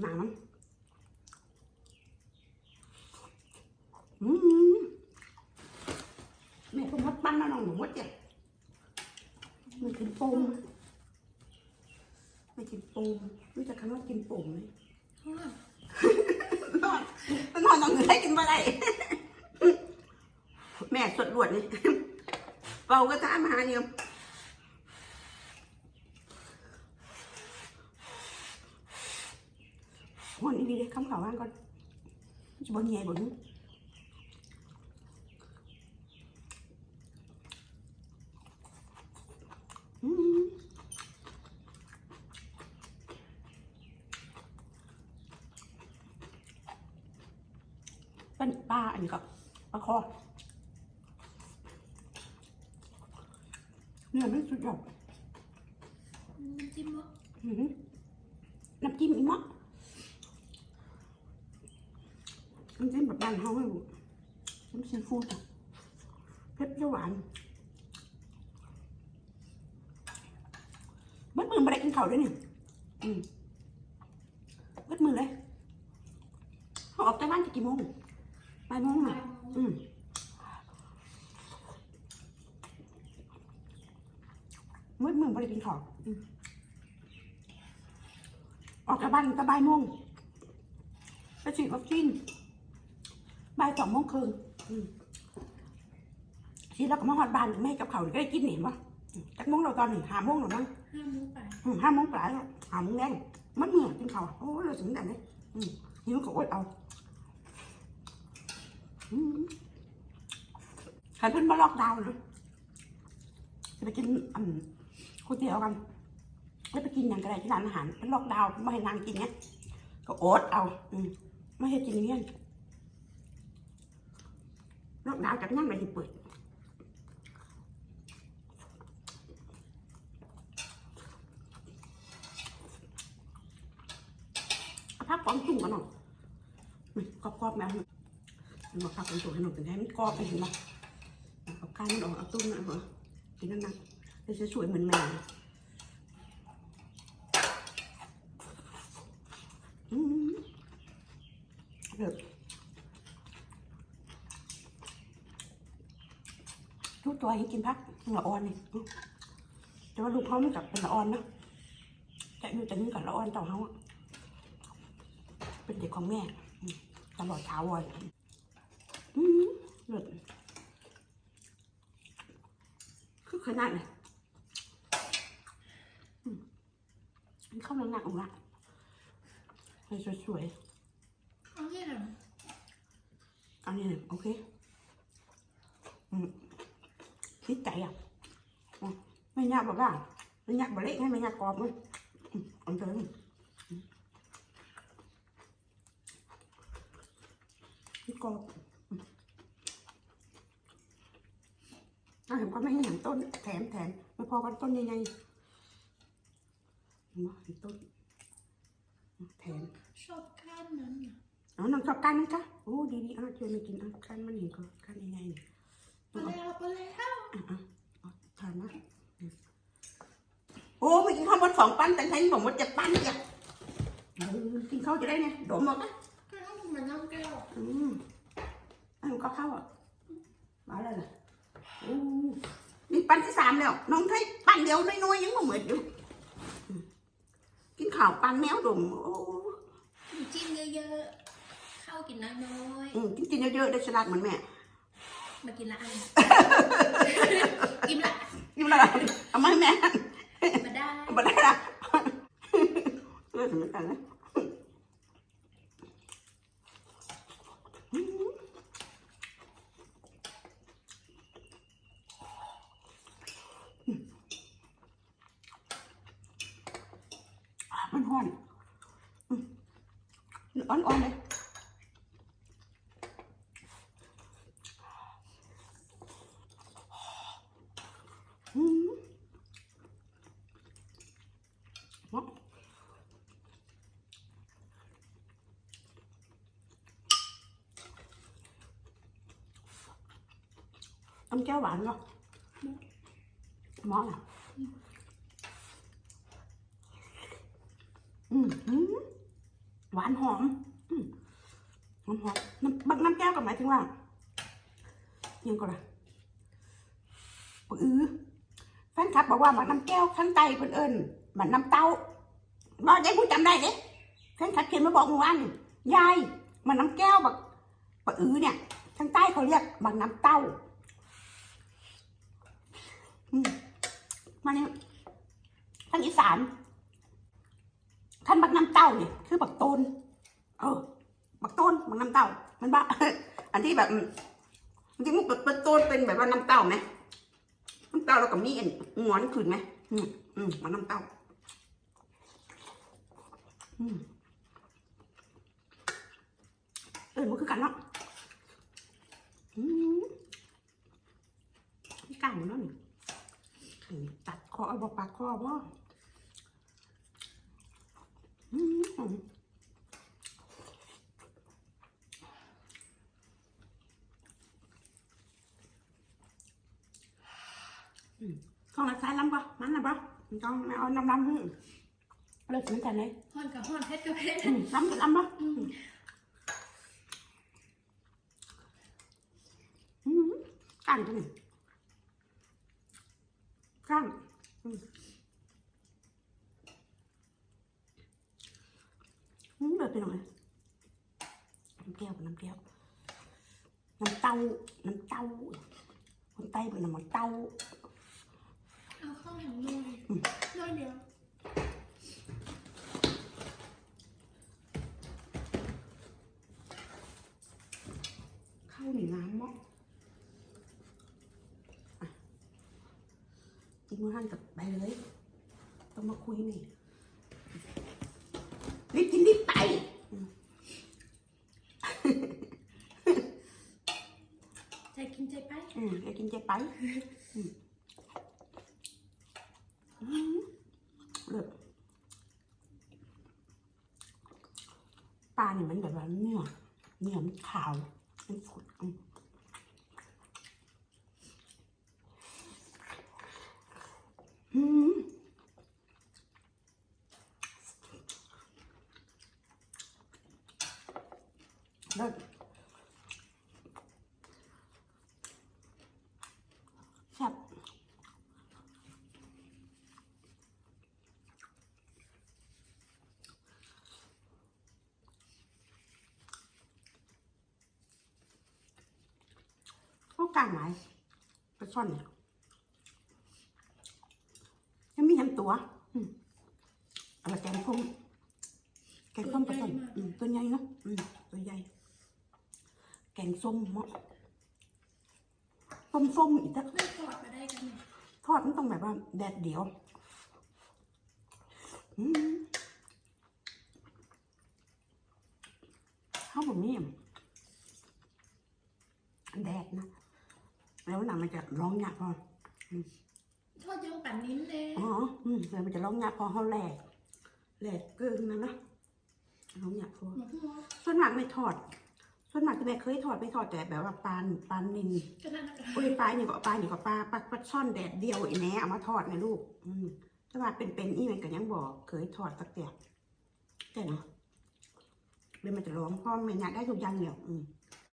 หนามันอืมแม่ก็มัดปั้นแล้วน้องหนูมัดจ็บมันกินปูมไม่กินปูมรู้จักคำว่ากินปูมไหมนอนนอนต้องเหนื่อยกินมาได้แม่สดรวดเลยเป่าก็ตามหาเนี่ยวันนี้ดี เลยคำข่าวว่างก่อนจะบนใหญ่บนอืมเป็นปลาอันนี้ก็ปลาคอเนื้อมันสุดยอดน้ำจิ้มวะอื้อหือน้ำจิ้มอีกมั้ง น้ำจิ้มแบบบ้านเฮาไม่รู้น้ำซีฟู้ดอะเผ็ดจะหวานเบิดมือมาได้กินข้าวด้วยเนี่ยอืมเบิดมือเลยเขาออกจากบ้านจะกี่โมงบ่ายโมงไปน่ะอืมเบิดมือมาได้กินข้าวอืมออกจากบ้านก็บ่ายโมงไปฉีดวัคซีนบ่ายสองโมงครึ่งอืมฉีดแล้วก็มาหอดบ้านแม่กับเขาวก็ได้กินหนิวะอืมจักโมงเราตอนหนึ่งห้าโมงหรือมั้งห้าโมงไปอืมห้าโมงปลายแล้วหาโมงแดงมันเหนื่อยกินข้าวโอ้ยเราถึงแต่นี้อืมหิวก็อดเอาอืมใครเพิ่นมาล็อกดาวน์นะจะไปกินอืมก๋วยเตี๋ยวกันแล้วไปกินอย่างไรที่ร้านอาหารเป็นล็อกดาวน์ไม่ให้นางกินเนี้ยก็อดเอา อืมไม่ให้กินอย่างเงี้ย ล็อกดาวจากนั้นไปที่เปิดเอาพักความจุ่มกันหน่อยกรอบๆแม่มันบอกพักความจุ่มให้หน่อยเป็นไงมันกรอบไปเห็นไหมเอาก้านมันออกเอาตุ้มนะเหรอกินนั่นนะจะสวยเหมือนแม่อืมเดือดทุก ตัวให้กินพักละอ่อนนี่อืมแต่ว่าลูกเขาไม่กลับเป็นละอ่อนนะแต่อยู่แต่นี่กับละอ่อนต่อเขาอะเป็นเด็กของแม่อืมตลอดเช้าวันอืมเลิศคือขนาดเลยอืมมันเข้าหนักๆออกละให้สวยเอาที่ไหนๆอันนี้เนี่ยโอเคอืม คิดใจอะอืมไม่ยากบอกว่าไม่ยากบอกเล็กให้ไม่ยากกรอบเลยอืมเอันเดิมกรอบอืมอะเห็นก็ไม่ ปแล้วไปแล้วอะอะอะทานนะอืมโอ้ไม่กินข้าวบนสองปั้นแต่ใช้ผมว่าจะปั้นจ้ะเออกินข้าวจะได้ไงโดมหมดนะก็ต้องมาน้ำแก้วอืมอันนก็เข้าวอะมาแล้วนะโอ้นี่ปั้นที่สามแล้ว น้องไทยปั้นเดียวน้อยๆยังไม่เหมือนอยู่อืมกินข้าวปั้นแมวดมโอ้น้ำจิ้มเยอะๆข้าวกินน้อยอืมกินกินเยอะๆได้ฉลาดเหมือนแม่ๆ มากินละอันกินละกินอะไรเอามาให้แม่มาได้มาได้ละเออเหมือนกันนะอืมอะมันห้อนอืมอ่อนๆเลยอืมเหมาะ น้ำแก้วหวานเหรอเหมาะเหรออืมอืมหวานหอมอืมหอมหอมน้ำบักน้ำแก้วกับหมายถึงว่ายังก็ล่ะปะอือแฟนคลับบอกว่าหมักน้ำแก้วข้างใต้เพิ่นเอิญหมักน้ำเต้าบอกได้พูดจำได้เด้แฟนคลับเขียนมาบอกเมื่อวานนี่ยายหมักน้ำแก้วบักปะอือเนี่ยข้างใต้เขาเรียกหมักน้ำเต้าอื มาเนี่ยทางอีสานท่านบักน้ำเต้าเนี่ยคือบักโตนเออบักโตนบักน้ำเต้า มันบ้าอันที่แบบจริงๆบักโตนเป็นแบบว่าน้ำเต้าไหมน้ำเต้าเราก็มีอันงอนขึ้นไหมอืมอืมมันน้ำเต้าอืมเออมันคือกันเนาะอืมนี่กลางอยู่เนาะนี่นี่ ตัดคอเอาบอกปากคอบ่อืม con là sai lắm con mắn là bro con mẹ ơi năm năm ừ. lên xuống trần đây ฮอนกับฮอนเพ ชรกับเพชร ừ, lắm lắm bro อืม ừ. căng cái này căng ừ. ừ, được cái này nắm keo nắm keo nắm tàu nắm tàu con tay mình là một tàu เอาเข้าถังนอยน้อยเดียว เข้าหนีน้ำมั้งอะ จิมมือหันกับไปเลย ต้องมาคุยนี่รีบกินรีบไปใจกินใจไป อืมแกกินใจไปอืมเลิศปลาเนี่ยมันแบบว่าเนื้อเนื้อมันขาวมันสดอืมอืม เลิศแซ่บเขากลางไหนปลาช่อนเนี่ยยังมียำตัวอืมเอามาแกงส้มแกงส้มปลาช่อนอืมตัวใหญ่เนาะอืมตัวใหญ่ แกงส้มเนาะส้มส้มๆอีกแล้วไม่ถอดมาได้กันเนี่ยทอดมันต้องแบบว่าแดดเดียวอืมข้าวแบบนี้แดดนะ แล้วหนังมันจะร้องหยาบพอทอดยังปั่นนิ้นเลยอ๋ออืมแล้วมันจะร้องหยาบพอเขาแหลกแหลกเกินนะนะร้องหยาบพอหมกหัวส่วนมากไม่ทอด ส่วนมากที่แม่เคยทอดไม่ทอดแต่แบบว่าปลาปลานินก็นั่นแหละอุ้ยปลาเนี่งก็ปลาเนี่งก็ปลาปลาปลาช่อนแดดเดียวอีแหน่เอามาทอดนะลูก อืมถ้าว่าเป็นเป็นอีมันก็ยังบอกเคยทอดสักเตียแต่เนาะเดี๋ยวมันจะร้องเพราะมันอยากได้ทุกอย่างเดียวอืม